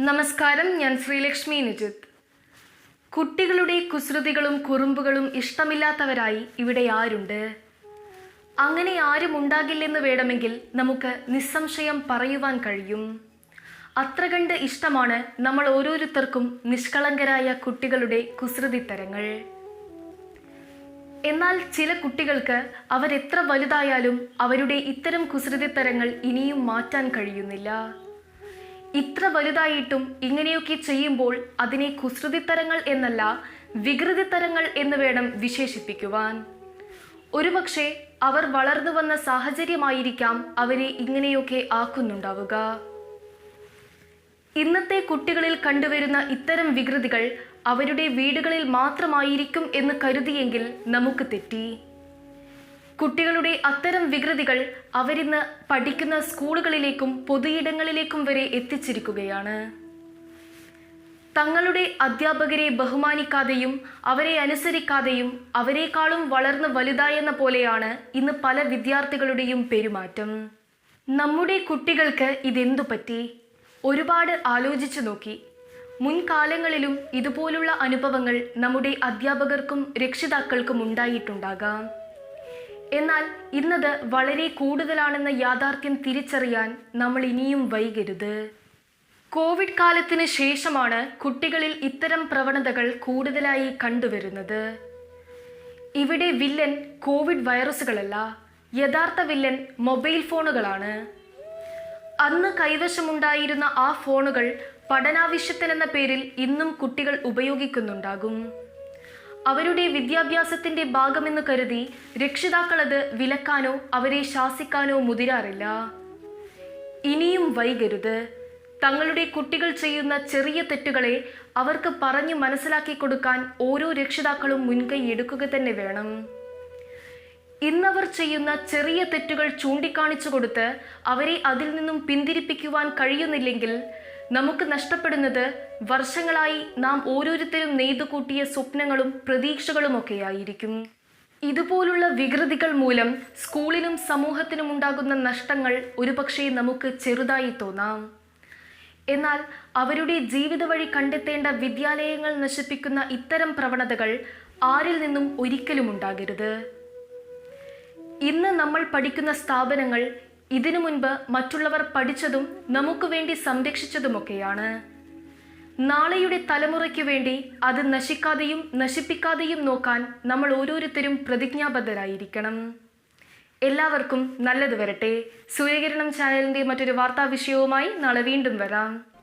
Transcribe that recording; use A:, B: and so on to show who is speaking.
A: നമസ്കാരം ഞാൻ ശ്രീലക്ഷ്മി നിജിത്ത് കുട്ടികളുടെ കുസൃതികളും കുറുമ്പുകളും ഇഷ്ടമില്ലാത്തവരായി ഇവിടെ ആരുണ്ട്? അങ്ങനെ ആരും ഉണ്ടാകില്ലെന്ന് വേണമെങ്കിൽ നമുക്ക് നിസ്സംശയം പറയുവാൻ കഴിയും. അത്ര കണ്ട് ഇഷ്ടമാണ് നമ്മൾ ഓരോരുത്തർക്കും നിഷ്കളങ്കരായ കുട്ടികളുടെ കുസൃതിത്തരങ്ങൾ. എന്നാൽ ചില കുട്ടികൾക്ക് അവരെത്ര വലുതായാലും അവരുടെ ഇത്തരം കുസൃതിത്തരങ്ങൾ ഇനിയും മാറ്റാൻ കഴിയുന്നില്ല. ഇത്ര വലുതായിട്ടും ഇങ്ങനെയൊക്കെ ചെയ്യുമ്പോൾ അതിനെ കുസൃതിത്തരങ്ങൾ എന്നല്ല വികൃതിത്തരങ്ങൾ എന്ന് വേണം വിശേഷിപ്പിക്കുവാൻ. ഒരുപക്ഷെ അവർ വളർന്നു വന്ന സാഹചര്യമായിരിക്കാം അവരെ ഇങ്ങനെയൊക്കെ ആക്കുന്നുണ്ടാവുക. ഇന്നത്തെ കുട്ടികളിൽ കണ്ടുവരുന്ന ഇത്തരം വികൃതികൾ അവരുടെ വീടുകളിൽ മാത്രമായിരിക്കും എന്ന് കരുതിയെങ്കിൽ നമുക്ക് തെറ്റി. കുട്ടികളുടെ അത്തരം വികൃതികൾ അവരിന്ന് പഠിക്കുന്ന സ്കൂളുകളിലേക്കും പൊതുയിടങ്ങളിലേക്കും വരെ എത്തിച്ചിരിക്കുകയാണ്. തങ്ങളുടെ അധ്യാപകരെ ബഹുമാനിക്കാതെയും അവരെ അനുസരിക്കാതെയും അവരെക്കാളും വളർന്ന് വലുതായെന്ന പോലെയാണ് ഇന്ന് പല വിദ്യാർത്ഥികളുടെയും പെരുമാറ്റം. നമ്മുടെ കുട്ടികൾക്ക് ഇതെന്തു പറ്റി? ഒരുപാട് ആലോചിച്ചു നോക്കി. മുൻകാലങ്ങളിലും ഇതുപോലുള്ള അനുഭവങ്ങൾ നമ്മുടെ അധ്യാപകർക്കും രക്ഷിതാക്കൾക്കും ഉണ്ടായിട്ടുണ്ടാകാം. എന്നാൽ ഇന്നത് വളരെ കൂടുതലാണെന്ന യാഥാർത്ഥ്യം തിരിച്ചറിയാൻ നമ്മൾ ഇനിയും വൈകരുത്. കോവിഡ് കാലത്തിന് ശേഷമാണ് കുട്ടികളിൽ ഇത്തരം പ്രവണതകൾ കൂടുതലായി കണ്ടുവരുന്നത്. ഇവിടെ വില്ലൻ കോവിഡ് വൈറസുകളല്ല യഥാർത്ഥ വില്ലൻ മൊബൈൽ ഫോണുകളാണ്. അന്ന് കൈവശമുണ്ടായിരുന്ന ആ ഫോണുകൾ പഠനാവശ്യത്തിനെന്ന പേരിൽ ഇന്നും കുട്ടികൾ ഉപയോഗിക്കുന്നുണ്ടാകും. അവരുടെ വിദ്യാഭ്യാസത്തിന്റെ ഭാഗമെന്ന് കരുതി രക്ഷിതാക്കൾ അത് വിലക്കാനോ അവരെ ശാസിക്കാനോ മുതിരാറില്ല. ഇനിയും വൈകരുത്. തങ്ങളുടെ കുട്ടികൾ ചെയ്യുന്ന ചെറിയ തെറ്റുകളെ അവർക്ക് പറഞ്ഞു മനസ്സിലാക്കി കൊടുക്കാൻ ഓരോ രക്ഷിതാക്കളും മുൻകൈ എടുക്കുക തന്നെ വേണം. ഇന്നവർ ചെയ്യുന്ന ചെറിയ തെറ്റുകൾ ചൂണ്ടിക്കാണിച്ചു കൊടുത്ത് അവരെ അതിൽ നിന്നും പിന്തിരിപ്പിക്കുവാൻ കഴിയുന്നില്ലെങ്കിൽ നമുക്ക് നഷ്ടപ്പെടുന്നത് വർഷങ്ങളായി നാം ഓരോരുത്തരും നെയ്തുകൂട്ടിയ സ്വപ്നങ്ങളും പ്രതീക്ഷകളുമൊക്കെയായിരിക്കും. ഇതുപോലുള്ള വികൃതികൾ മൂലം സ്കൂളിനും സമൂഹത്തിനും ഉണ്ടാകുന്ന നഷ്ടങ്ങൾ ഒരുപക്ഷെ നമുക്ക് ചെറുതായി തോന്നാം. എന്നാൽ അവരുടെ ജീവിത വഴി കണ്ടെത്തേണ്ട വിദ്യാലയങ്ങൾ നശിപ്പിക്കുന്ന ഇത്തരം പ്രവണതകൾ ആരിൽ നിന്നും ഒരിക്കലും ഉണ്ടാകരുത്. ഇന്ന് നമ്മൾ പഠിക്കുന്ന സ്ഥാപനങ്ങൾ ഇതിനു മുൻപ് മറ്റുള്ളവർ പഠിച്ചതും നമുക്ക് വേണ്ടി സംരക്ഷിച്ചതുമൊക്കെയാണ്. നാളെയുടെ തലമുറയ്ക്ക് വേണ്ടി അത് നശിക്കാതെയും നശിപ്പിക്കാതെയും നോക്കാൻ നമ്മൾ ഓരോരുത്തരും പ്രതിജ്ഞാബദ്ധരായിരിക്കണം. എല്ലാവർക്കും നല്ലത് വരട്ടെ. സൂര്യകിരണം ചാനലിന്റെ മറ്റൊരു വാർത്താ വിഷയവുമായി നാളെ വീണ്ടും വരാം.